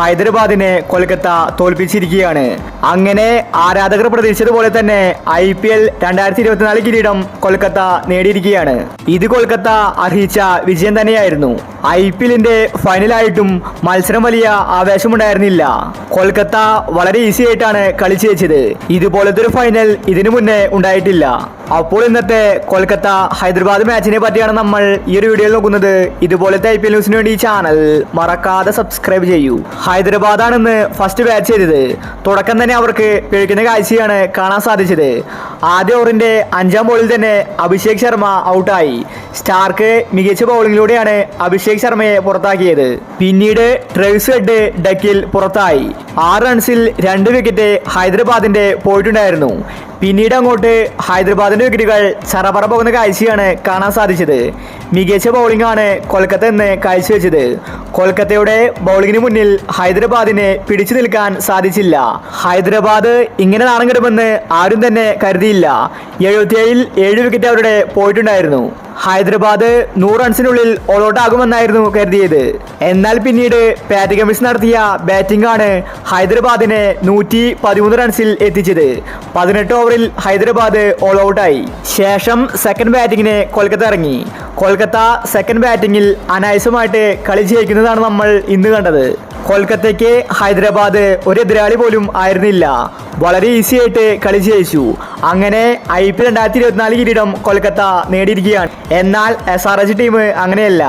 ഹൈദരാബാദിനെ കൊൽക്കത്ത തോൽപ്പിച്ചിരിക്കുകയാണ്. അങ്ങനെ ആരാധകർ പ്രതീക്ഷിച്ചതുപോലെ തന്നെ ഐ പി എൽ രണ്ടായിരത്തി ഇരുപത്തിനാല് കിരീടം കൊൽക്കത്ത നേടിയിരിക്കുകയാണ്. ഇത് കൊൽക്കത്ത അർഹിച്ച വിജയം തന്നെയായിരുന്നു. ഐ പി എല്ലിന്റെ ഫൈനലായിട്ടും മത്സരം വലിയ ആവേശമുണ്ടായിരുന്നില്ല. കൊൽക്കത്ത വളരെ ഈസി ആയിട്ടാണ് കളിച്ചു വെച്ചത് ഇതുപോലത്തെ ഒരു ഫൈനൽ ഇതിനു മുന്നേ ഉണ്ടായിട്ടില്ല. അപ്പോൾ ഇന്നത്തെ കൊൽക്കത്ത ഹൈദരാബാദ് മാച്ചിനെ പറ്റിയാണ് നമ്മൾ ഈ ഒരു വീഡിയോയിൽ നോക്കുന്നത്. ഇതുപോലത്തെ ഐ പി എൽ ന്യൂസിന് വേണ്ടി ഈ ചാനൽ മറക്കാതെ സബ്സ്ക്രൈബ് ചെയ്യൂ. ഹൈദരാബാദാണ് ഇന്ന് ഫസ്റ്റ് ബാറ്റ് ചെയ്തത്. തുടക്കം തന്നെ അവർക്ക് പിഴയ്ക്കുന്ന കാഴ്ചയാണ് കാണാൻ സാധിച്ചത്. ആദ്യ ഓവറിന്റെ അഞ്ചാം ബോളിൽ തന്നെ അഭിഷേക് ശർമ്മ ഔട്ടായി സ്റ്റാർക്ക് മികച്ച ബൗളിംഗിലൂടെയാണ് അഭിഷേക് ശർമ്മയെ പുറത്താക്കിയത്. പിന്നീട് ട്രേസ് ഹെഡ് ഡക്കിൽ പുറത്തായി. ആറ് റൺസിൽ രണ്ട് വിക്കറ്റ് ഹൈദരാബാദിന്റെ പോയിട്ടുണ്ടായിരുന്നു. പിന്നീട് അങ്ങോട്ട് ഹൈദരാബാദിന്റെ വിക്കറ്റുകൾ ചറപറ പോകുന്ന കാഴ്ചയാണ് കാണാൻ സാധിച്ചത്. മികച്ച ബൗളിംഗ് ആണ് കൊൽക്കത്ത എന്ന് കാഴ്ചവെച്ചത്. കൊൽക്കത്തയുടെ ബൗളിങ്ങിന് മുന്നിൽ ഹൈദരാബാദിനെ പിടിച്ചു നിൽക്കാൻ സാധിച്ചില്ല. ഹൈദരാബാദ് ഇങ്ങനെ നാണം കിടുമെന്ന് ആരും തന്നെ കരുതിയില്ല. എഴുപത്തിയേഴിൽ ഏഴ് വിക്കറ്റ് അവരുടെ പോയിട്ടുണ്ടായിരുന്നു. ഹൈദരാബാദ് നൂറ് റൺസിനുള്ളിൽ ഓൾ ഔട്ട് ആകുമെന്നായിരുന്നു കരുതിയത്. എന്നാൽ പിന്നീട് പാറ്റ് മിസ് നടത്തിയ ബാറ്റിംഗ് ആണ് ഹൈദരാബാദിനെ നൂറ്റി പതിമൂന്ന് റൺസിൽ എത്തിച്ചത്. പതിനെട്ട് ഓവറിൽ ഹൈദരാബാദ് ഓൾ ഔട്ടായി ശേഷം സെക്കൻഡ് ബാറ്റിങ്ങിന് കൊൽക്കത്ത ഇറങ്ങി. കൊൽക്കത്ത സെക്കൻഡ് ബാറ്റിംഗിൽ അനായസമായിട്ട് കളി ജയിക്കുന്നതാണ് നമ്മൾ ഇന്ന് കണ്ടത്. കൊൽക്കത്തയ്ക്ക് ഹൈദരാബാദ് ഒരു എതിരാളി പോലും ആയിരുന്നില്ല. വളരെ ഈസി ആയിട്ട് കളി ജയിച്ചു. അങ്ങനെ ഐ പി രണ്ടായിരത്തി ഇരുപത്തിനാല് കിരീടം കൊൽക്കത്ത നേടിയിരിക്കുകയാണ്. എന്നാൽ എസ് ആർ എച്ച് ടീം അങ്ങനെയല്ല.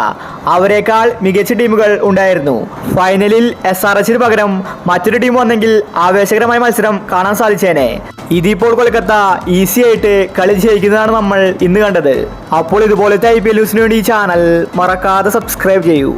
അവരെക്കാൾ മികച്ച ടീമുകൾ ഉണ്ടായിരുന്നു. ഫൈനലിൽ എസ് ആർ എച്ചിന് പകരം മറ്റൊരു ടീം വന്നെങ്കിൽ ആവേശകരമായ മത്സരം കാണാൻ സാധിച്ചേനെ. ഇതിപ്പോൾ കൊൽക്കത്ത ഈസി ആയിട്ട് കളി ജയിക്കുന്നതാണ് നമ്മൾ ഇന്ന് കണ്ടത്. അപ്പോൾ ഇതുപോലത്തെ ഐ പി എൽ ന്യൂസിന് വേണ്ടി ഈ ചാനൽ മറക്കാതെ സബ്സ്ക്രൈബ് ചെയ്യൂ.